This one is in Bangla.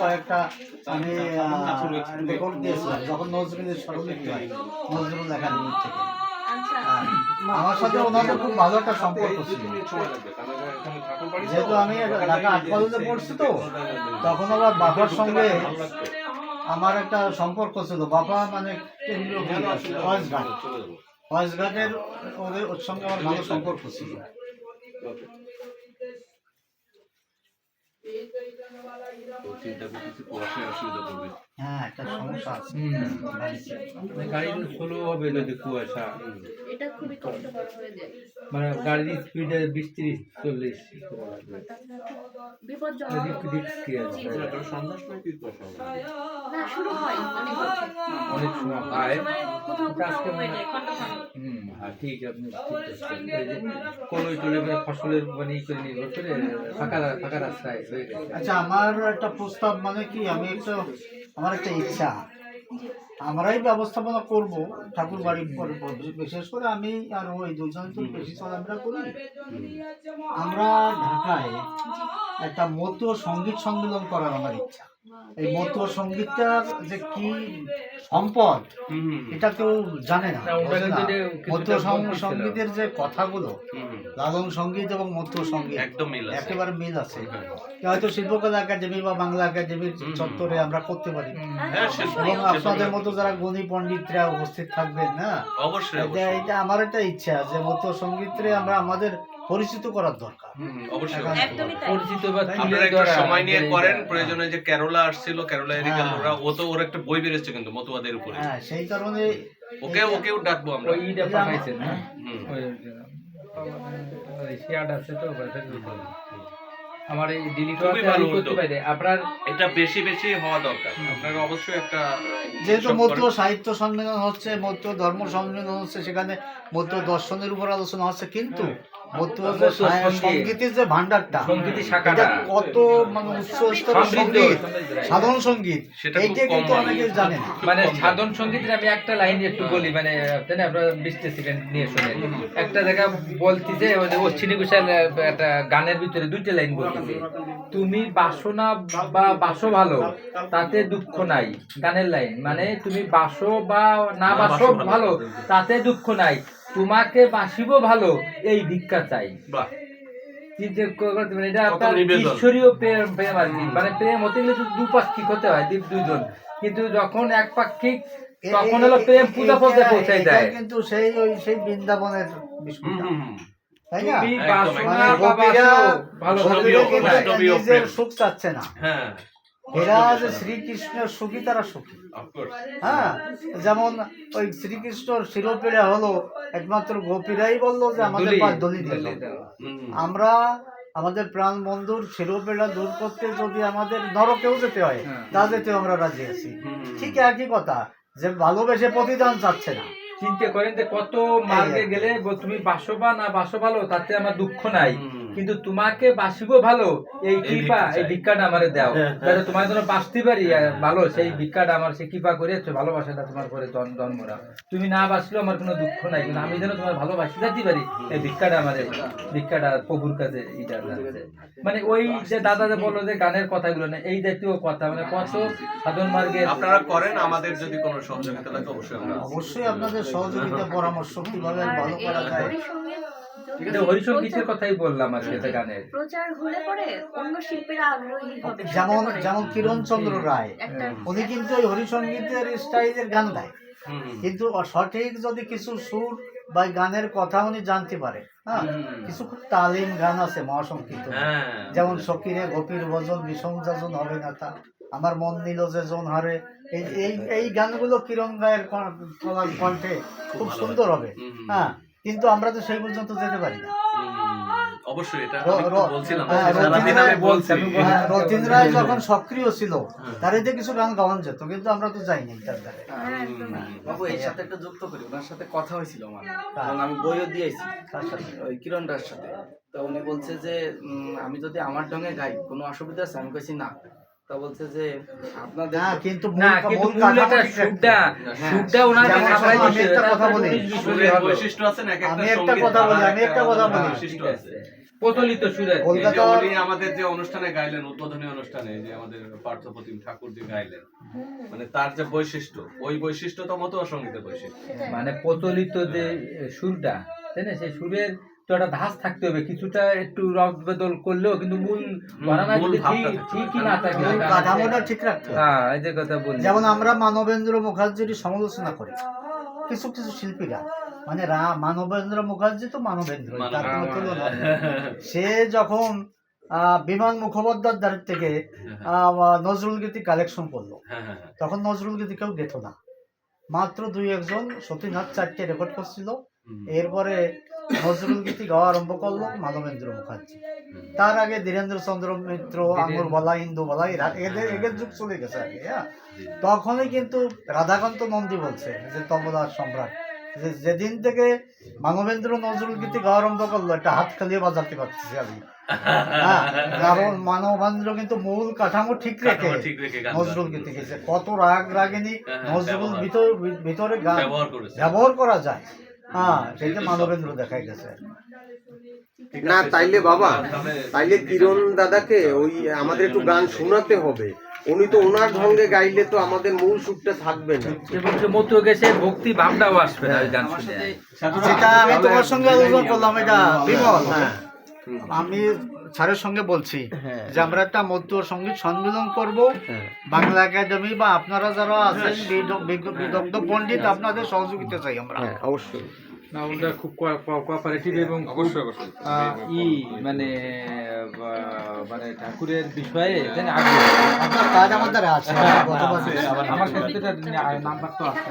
কয়েকটা আমি রেকর্ড যখন নজরুল আমার সাথে খুব ভালো একটা সম্পর্ক যেহেতু আমি ঢাকা কলেজে পড়ছি তো, তখন আবার বাবার সঙ্গে আমার একটা সম্পর্ক ছিল। বাবা মানে কেন্দ্রীয় ফয়েজ ঘাট ফয়েজ ঘাটের ওদের, ওর সঙ্গে আমার ভালো সম্পর্ক ছিল। চিন্তা করতেছি কুয়াশায় অসুবিধা করবে হ্যাঁ একটা সমস্যা আছে। গাড়ি স্লো হবে কুয়াশা। এটা খুবই কষ্টকর হয়ে যায়। মানে গাড়ির স্পিডে বিশ তিরিশ চল্লিশ অনেক সময় হয়ে। ঠিক আপনি কলই টলে ফসলের মানে ই করে নির্ভর করে ফাঁকা ফাঁকা রাস্তায় হয়ে গেছে। আচ্ছা আমার একটা প্রস্তাব মানে কি, আমি একটা, আমার একটা ইচ্ছা। আমরাই ব্যবস্থাপনা করব ঠাকুর বাড়ির বিশেষ করে আমি আর ওই দুজন তো বেশি আমরা করি আমরা ঢাকায় একটা মতো সংগীত সম্মেলন করার আমার ইচ্ছা। এই মতো সঙ্গীতটার যে কি সম্পদ এটা কেউ জানে না বলতেছিল। সঙ্গীতের যে কথাগুলো লালন সংগীত এবং মধ্য সংগীত একদম একেবারে মিল আছে। হয়তো শিল্পকলা একাডেমি বা বাংলা একাডেমির। চত্বরে আমরা করতে পারি। হ্যাঁ, এবং আপনাদের মতো যারা গুণী পণ্ডিতরা উপস্থিত থাকবেন না অবশ্যই এটা অবশ্যই। এটা আমার একটা ইচ্ছা যে মতো সঙ্গীতরে আমরা আমাদের পরিচিত করার দরকার। অবশ্যই পরিচিত বা আপনারা একটু সময় নিয়ে করেন প্রয়োজনে যে কেরলা আসছিল কেরলা এরিকাল হ্যাঁ। ওরা ও তো ওর একটা বই বেরোচ্ছে কিন্তু মতুয়াদের উপরে। হ্যাঁ সেই কারণে ওকে ওকেও ডাকবো আমরা। ইটা পাঠাইছেন ওই শেয়ার আছে তো। আমার এই ডিলিট খুবই ভালো করতে পারে। আপনার এটা বেশি বেশি হওয়া দরকার। আপনারা অবশ্যই একটা যেহেতু মধ্য সাহিত্য সম্মেলন হচ্ছে মধ্য ধর্ম সম্মেলন হচ্ছে সেখানে মধ্য দর্শনের উপর আলোচনা হচ্ছে কিন্তু সঙ্গীতের যে ভান্ডারটা এটা কত মানে উচ্চ স্তরের সংগীত? সাধারণ সংগীত। এইটা কিন্তু অনেকে জানে মানে সাধন সঙ্গীতের আমি একটা লাইন একটু বলি মানে তাই আপনারা বিশটা সেকেন্ড নিয়ে শুনে একটা জায়গা বলতেছে ওই যে অশ্বিনী ঘোষাল একটা গানের ভিতরে দুইটা লাইন বলতেছে। তুমি বাসনা বা বাসো ভালো তাতে দুঃখ নাই। গানের লাইন। মানে তুমি বাসো বা না বাসো ভালো তাতে দুঃখ নাই। তোমাকে বাসিব ভালো এই ভিক্ষা চাই। বাহ। চিন্তা করতে পারেন এটা আপনার ঈশ্বরীয় প্রেম প্রেম আর কি। মানে প্রেম হতে গেলে দুপাক্ষিক হতে হয় কিন্তু যখন একপাক্ষিক তখন হলো প্রেম পূজা এটা- পর্যায়ে পৌঁছাই দেয়। কিন্তু সেই ওই সেই বৃন্দাবনের। তাই না? বাসনা ভালো। সুখ চাচ্ছে না। হ্যাঁ। এরা যে শ্রীকৃষ্ণের সুখী তারা সুখী। হ্যাঁ যেমন ওই শ্রীকৃষ্ণর শিরোপীড়া হলো একমাত্র গোপীরাই বলল যে আমাদের পাঁচ দিল। আমরা আমাদের প্রাণ বন্ধুর শিরোপেড়া দূর করতে যদি আমাদের নরকেও যেতে হয় হ্যাঁ। তা যেতেও আমরা রাজি আছি। ঠিক একই কথা যে ভালোবেসে প্রতিদান চাচ্ছে না। চিন্তা করেন যে কত মার্গে গেলে তুমি বাসো বা না বাসো ভালো তাতে আমার দুঃখ নাই। কিন্তু তোমাকে বাসিব ভালো এই কৃপা এই ভিক্ষাটা আমারে দাও। হ্যাঁ, যাতে তোমার জন্য বাঁচতে পারি ভালো সেই ভিক্ষাটা আমার সে কৃপা করে ভালোবাসাটা তোমার করে জন- জন্মরা তুমি না বাসলেও আমার কোনো দুঃখ নাই কিন্তু আমি যেন তোমার ভালোবাসি যেতে পারি এই ভিক্ষাটা আমার ভিক্ষাটা প্রভুর কাছে মানে ওই যে দাদা যে বলল যে গানের কথাগুলো না এই জাতীয় কথা মানে কত সাধন মার্গের আপনারা করেন আমাদের যদি কোনো সহযোগিতা লাগে অবশ্যই অবশ্যই আপনাদের সহযোগিতা পরামর্শ কীভাবে ভালো করা যায়। এটা হরিসঙ্গীতের প্রচার- কথাই বললাম আজকে এটা গানের প্রচার হলে পরে অন্য শিল্পীরা আগ্রহী হবে। যেমন যেমন কিরণ চন্দ্র রায় উনি কিন্তু ওই হরিসঙ্গীতের স্টাইলের গান গায়। কিন্তু সঠিক যদি কিছু সুর বা গানের কথা উনি জানতে পারে হ্যাঁ কিছু খুব তালিম গান আছে মহাসংকীর্ত হ্যাঁ। যেমন সকিরে গোপীর ভজন বিষম যাজন হবে না তা। আমার মন নিল যে জন হারে। এই এই এই গানগুলো কিরণ গায়ের কণ্ঠে খুব সুন্দর হবে। হ্যাঁ কিন্তু আমরা তো সেই পর্যন্ত যেতে পারি না। অবশ্যই এটা আমি বলছিলাম হ্যাঁ, হ্যাঁ, রতীন রায় যখন সক্রিয় ছিল। তার এতে কিছু গান গাওয়ান যেত কিন্তু আমরা তো যাইনি তার দ্বারা হ্যাঁ, বাবু এর সাথে একটা যুক্ত করি ওনার সাথে কথা হয়েছিল আমার। আমি বইও দিয়েছি তার সাথে? ওই কিরণ রায়ের সাথে। তো উনি বলছে যে উম, আমি যদি আমার ঢঙে গাই কোনো অসুবিধা আছে? আমি কইছি না। তা বলছে যে আপনাদের না কিন্তু না কিন্তু মূল মূল এটা কাঠামো ঠিক রাখতে সুরটা হবে। সুরটা ওনাকে যেমন সামলাই আমি দিতে একটা কথা বলি। উনি সুরের হবে। বৈশিষ্ট্য আছে না এক আমি একটা একটা কথা বলি, আমি একটা কথা বলি। বৈশিষ্ট্য আছে প্রচলিত সুর কলকাতা- উনি আমাদের যে অনুষ্ঠানে গাইলেন উদ্বোধনী অনুষ্ঠানে যে আমাদের পার্থপ্রতিম ঠাকুর যে গাইলেন মানে তার যে বৈশিষ্ট্য ওই বৈশিষ্ট্য তো মতো সঙ্গীতের বৈশিষ্ট্য মানে প্রচলিত যে সুরটা তাই না সেই সুরের তো একটা ধাস থাকতে হবে কিছুটা একটু রদ বদল করলেও কিন্তু মূল ঘরানা যদি ঠিক ঠিকই না থাকে কাঠামোটা ঠিক রাখতে হ্যাঁ এই যে কথা বললি। যেমন আমরা মানবেন্দ্র মুখার্জির সমালোচনা করি। কিছু কিছু শিল্পীরা মানে মানবেন্দ্র মুখার্জি তো মানবেন্দ্র তার কোনো তুলনা সে যখন আহ, বিমান মুখোপাধ্যায়ের থেকে আহ, নজরুল গীতি কালেকশন করল হ্যাঁ হ্যাঁ হ্যাঁ। তখন নজরুল গীতি কেউ গেত না। মাত্র দুই একজন সতীনাথ চারটে রেকর্ড করছিল। এরপরে নজরুল গীতি গাওয়া আরম্ভ করল মানবেন্দ্র মুখার্জি। তার আগে ধীরেন্দ্র চন্দ্র মিত্র আঙুর বলা ইন্দু বলা এরা- এদের এদের যুগ চলে গেছে আগে হ্যাঁ? তখনই কিন্তু রাধাকান্ত নন্দী বলছে যে তবলার সম্রাট যে যেদিন থেকে মানবেন্দ্র নজরুল গীতি গাওয়া আরম্ভ করল একটা হাত খালিয়ে বাজাতে পারতেছি আমি। হ্যাঁ, কারণ মানবেন্দ্র কিন্তু মূল কাঠামো ঠিক রেখে নজরুল গীতি গেছে কত রাগ রাগিনী হ্যাঁ, হ্যাঁ, নজরুল ভিতর ভিতরে গান ব্যবহার করা যায়। হ্যাঁ সেটা সেটা মানবেন্দ্র দেখাই গেছে। না তাইলে বাবা তাইলে কিরণ দাদাকে ওই আমাদের একটু গান শোনাতে হবে। উনি তো ওনার ঢঙ্গে গাইলে তো আমাদের মূল সুরটা থাকবে না। এবং সে মতো গেছে ভক্তি ভাবটাও আসবে না গান শুনে। সেটা আমি তোমার সঙ্গে আলোচনা করলাম এটা বিমল। হ্যাঁ। আমি স্যারের সঙ্গে বলছি হ্যাঁ। যে আমরা একটা মধ্য সংগীত সম্মেলন করব। হ্যাঁ। বাংলা একাডেমি বা আপনারা যারা আছেন বিদ- বিদগ্ধ পণ্ডিত আপনাদের সহযোগিতা চাই আমরা। হ্যাঁ অবশ্যই। না ওটা খুব কোঅপারেটিভ এবং অবশ্যই অবশ্যই। ই মানে মানে ঠাকুরের বিষয়ে তাই না আগ্রহ। আপনার কাজ আমাদের আছে আমার এটা নাম্বার তো আছে।